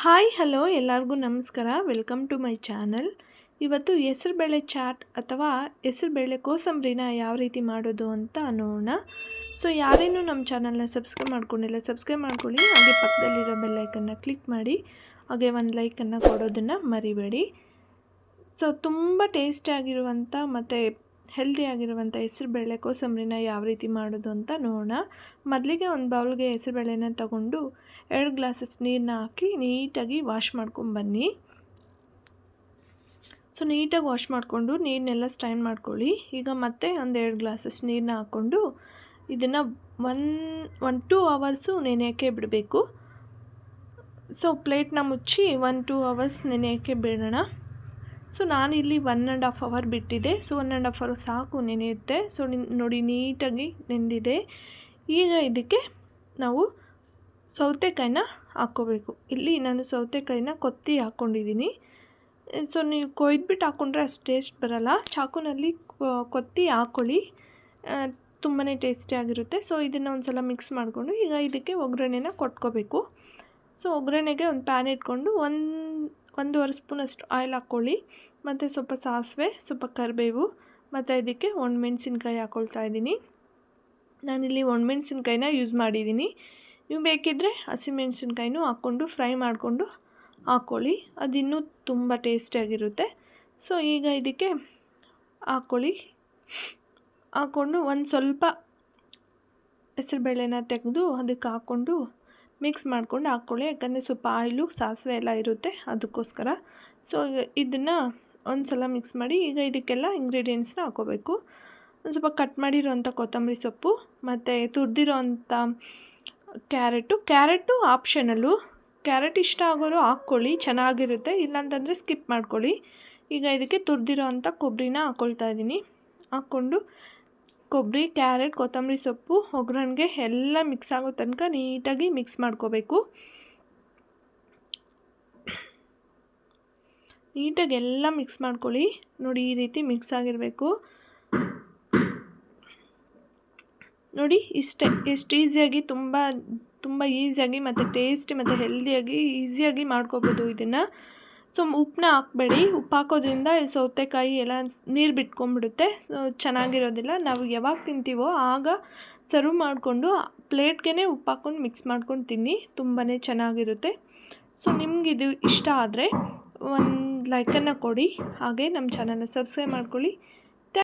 Hi, hello, ಎಲ್ಲರಿಗೂ ನಮಸ್ಕಾರ. Welcome to my channel. ಇವತ್ತು ಹೆಸರುಬೇಳೆ ಚಾಟ್ ಅಥವಾ ಹೆಸರುಬೇಳೆ ಕೋಸಂಬರಿನ ಯಾವ ರೀತಿ ಮಾಡೋದು ಅಂತ ನೋಡೋಣ. ಸೊ, ಯಾರೇನೂ ನಮ್ಮ ಚಾನಲ್ನ ಸಬ್ಸ್ಕ್ರೈಬ್ ಮಾಡ್ಕೊಂಡಿಲ್ಲ, ಸಬ್ಸ್ಕ್ರೈಬ್ ಮಾಡ್ಕೊಳ್ಳಿ. ಹಾಗೆ ಪಕ್ಕದಲ್ಲಿರೋ ಬೆಲ್ಲೈಕನ್ನು ಕ್ಲಿಕ್ ಮಾಡಿ. ಹಾಗೆ ಒಂದು ಲೈಕನ್ನು ಕೊಡೋದನ್ನು ಮರಿಬೇಡಿ. ಸೊ, ತುಂಬ ಟೇಸ್ಟಿಯಾಗಿರುವಂಥ ಮತ್ತು ಹೆಲ್ದಿಯಾಗಿರುವಂಥ ಹೆಸರುಬೇಳೆ, ಕೋಸಂಬರಿನ ಯಾವ ರೀತಿ ಮಾಡೋದು ಅಂತ ನೋಡೋಣ. ಮೊದಲಿಗೆ ಒಂದು ಬೌಲ್ಗೆ ಹೆಸರುಬೇಳೆನ ತಗೊಂಡು ಎರಡು ಗ್ಲಾಸಸ್ ನೀರನ್ನ ಹಾಕಿ ನೀಟಾಗಿ ವಾಶ್ ಮಾಡ್ಕೊಂಬನ್ನಿ ಸೊ, ನೀಟಾಗಿ ವಾಶ್ ಮಾಡಿಕೊಂಡು ನೀರನ್ನೆಲ್ಲ ಸ್ಟ್ರೈನ್ ಮಾಡ್ಕೊಳ್ಳಿ. ಈಗ ಮತ್ತೆ ಒಂದು ಎರಡು ಗ್ಲಾಸಸ್ ನೀರನ್ನ ಹಾಕ್ಕೊಂಡು ಇದನ್ನು ಒನ್ ಒನ್, ಟೂ ಅವರ್ಸು ನೆನೆಯೋಕ್ಕೆ ಬಿಡಬೇಕು. ಸೊ, ಪ್ಲೇಟ್ನ ಮುಚ್ಚಿ ಒನ್, ಟೂ ಅವರ್ಸ್ ನೆನೆಯೋಕ್ಕೆ ಬಿಡೋಣ. ಸೊ ನಾನಿಲ್ಲಿ ಒನ್ ಆ್ಯಂಡ್ ಹಾಫ್ ಅವರ್ ಬಿಟ್ಟಿದ್ದೆ so one and half hour ಸಾಕು ನೆನೆಯುತ್ತೆ. ಸೊ ನೋಡಿ ನೀಟಾಗಿ ನೆಂದಿದೆ. ಈಗ ಇದಕ್ಕೆ ನಾವು ಸೌತೆಕಾಯಿನ ಹಾಕ್ಕೋಬೇಕು. ಇಲ್ಲಿ ನಾನು ಸೌತೆಕಾಯಿನ ಕೊತ್ತಿ ಹಾಕ್ಕೊಂಡಿದ್ದೀನಿ. ಸೊ ನೀವು ಕೊಯ್ದುಬಿಟ್ಟು ಹಾಕ್ಕೊಂಡ್ರೆ ಅಷ್ಟು ಟೇಸ್ಟ್ ಬರೋಲ್ಲ. ಚಾಕುನಲ್ಲಿ ಕೊತ್ತಿ ಹಾಕ್ಕೊಳ್ಳಿ ತುಂಬಾ ಟೇಸ್ಟಿಯಾಗಿರುತ್ತೆ ಸೊ ಇದನ್ನು ಒಂದು ಸಲ ಮಿಕ್ಸ್ ಮಾಡಿಕೊಂಡು ಈಗ ಇದಕ್ಕೆ ಒಗ್ಗರಣೆನ ಕೊಟ್ಕೋಬೇಕು. ಸೊ ಒಗ್ಗರಣೆಗೆ ಒಂದು ಪ್ಯಾನ್ ಇಟ್ಕೊಂಡು ಒಂದು ಒಂದೂವರೆ ಸ್ಪೂನಷ್ಟು ಆಯಿಲ್ ಹಾಕ್ಕೊಳ್ಳಿ. ಮತ್ತು ಸ್ವಲ್ಪ ಸಾಸಿವೆ, ಸ್ವಲ್ಪ ಕರಿಬೇವು, ಮತ್ತು ಇದಕ್ಕೆ ಒಣಮೆಣ್ಸಿನ್ಕಾಯಿ ಹಾಕ್ಕೊಳ್ತಾ ಇದ್ದೀನಿ. ನಾನಿಲ್ಲಿ ಒಣಮೆಣ್ಸಿನ್ಕಾಯಿನ ಯೂಸ್ ಮಾಡಿದ್ದೀನಿ. ನೀವು ಬೇಕಿದ್ದರೆ ಹಸಿಮೆಣ್ಸಿನ್ಕಾಯಿನೂ ಹಾಕ್ಕೊಂಡು ಫ್ರೈ ಮಾಡಿಕೊಂಡು ಹಾಕ್ಕೊಳ್ಳಿ. ಅದು ಇನ್ನೂ ತುಂಬ ಟೇಸ್ಟಿಯಾಗಿರುತ್ತೆ ಸೊ, ಈಗ ಇದಕ್ಕೆ ಹಾಕ್ಕೊಳ್ಳಿ. ಹಾಕ್ಕೊಂಡು ಒಂದು ಸ್ವಲ್ಪ ಹೆಸರುಬೇಳೆನ ತೆಗೆದು ಅದಕ್ಕೆ ಹಾಕ್ಕೊಂಡು ಮಿಕ್ಸ್ ಮಾಡ್ಕೊಂಡು ಹಾಕ್ಕೊಳ್ಳಿ. ಯಾಕಂದರೆ ಸ್ವಲ್ಪ ಆಯಿಲು, ಸಾಸಿವೆ ಎಲ್ಲ ಇರುತ್ತೆ ಅದಕ್ಕೋಸ್ಕರ. ಸೊ ಇದನ್ನು ಒಂದು ಸಲ ಮಿಕ್ಸ್ ಮಾಡಿ ಈಗ ಇದಕ್ಕೆಲ್ಲ ಇಂಗ್ರೀಡಿಯೆಂಟ್ಸ್ನ ಹಾಕೋಬೇಕು. ಒಂದು ಸ್ವಲ್ಪ ಕಟ್ ಮಾಡಿರೋಂಥ ಕೊತ್ತಂಬರಿ ಸೊಪ್ಪು, ಮತ್ತು ತುರಿದಿರೋ ಅಂಥ ಕ್ಯಾರೆಟು. Carrot optional. ಕ್ಯಾರೆಟ್ ಇಷ್ಟ ಆಗೋರು ಹಾಕ್ಕೊಳ್ಳಿ, ಚೆನ್ನಾಗಿರುತ್ತೆ. ಇಲ್ಲಾಂತಂದರೆ ಸ್ಕಿಪ್ ಮಾಡ್ಕೊಳ್ಳಿ. ಈಗ ಇದಕ್ಕೆ ತುರಿದಿರೋ ಅಂಥ ಕೊಬ್ಬರಿನ ಹಾಕ್ಕೊಳ್ತಾ ಇದ್ದೀನಿ. ಹಾಕ್ಕೊಂಡು ಕೊಬ್ಬರಿ, ಕ್ಯಾರೆಟ್, ಕೊತ್ತಂಬರಿ ಸೊಪ್ಪು, ಒಗ್ಗರಣೆಗೆ ಎಲ್ಲ ಮಿಕ್ಸ್ ಆಗೋ ತನಕ ನೀಟಾಗಿ ಮಿಕ್ಸ್ ಮಾಡ್ಕೋಬೇಕು. ನೀಟಾಗಿ ಎಲ್ಲ ಮಿಕ್ಸ್ ಮಾಡ್ಕೊಳ್ಳಿ. ನೋಡಿ, ಈ ರೀತಿ ಮಿಕ್ಸ್ ಆಗಿರಬೇಕು. ನೋಡಿ, ಇಷ್ಟೇ ಎಷ್ಟು ಈಸಿಯಾಗಿ ತುಂಬ ತುಂಬ ಈಸಿಯಾಗಿ ಮತ್ತು ಟೇಸ್ಟಿ ಮತ್ತು ಹೆಲ್ದಿಯಾಗಿ ಈಸಿಯಾಗಿ ಮಾಡ್ಕೋಬೋದು ಇದನ್ನು. ಸೊ ಉಪ್ಪನ್ನ ಹಾಕ್ಬೇಡಿ. ಉಪ್ಪು ಹಾಕೋದ್ರಿಂದ ಸೌತೆಕಾಯಿ ಎಲ್ಲ ನೀರು ಬಿಟ್ಕೊಂಡ್ಬಿಡುತ್ತೆ. ಸೊ ಚೆನ್ನಾಗಿರೋದಿಲ್ಲ. ನಾವು ಯಾವಾಗ ತಿಂತೀವೋ ಆಗ ಸರ್ವ್ ಮಾಡಿಕೊಂಡು ಪ್ಲೇಟ್ಗೆ ಉಪ್ಪು ಹಾಕ್ಕೊಂಡು ಮಿಕ್ಸ್ ಮಾಡ್ಕೊಂಡು ತಿನ್ನಿ. ತುಂಬಾ ಚೆನ್ನಾಗಿರುತ್ತೆ. ಸೊ ನಿಮಗಿದು ಇಷ್ಟ ಆದರೆ ಒಂದು ಲೈಕನ್ನು ಕೊಡಿ. ಹಾಗೆ ನಮ್ಮ ಚಾನಲ್ನ ಸಬ್ಸ್ಕ್ರೈಬ್ ಮಾಡ್ಕೊಳ್ಳಿ.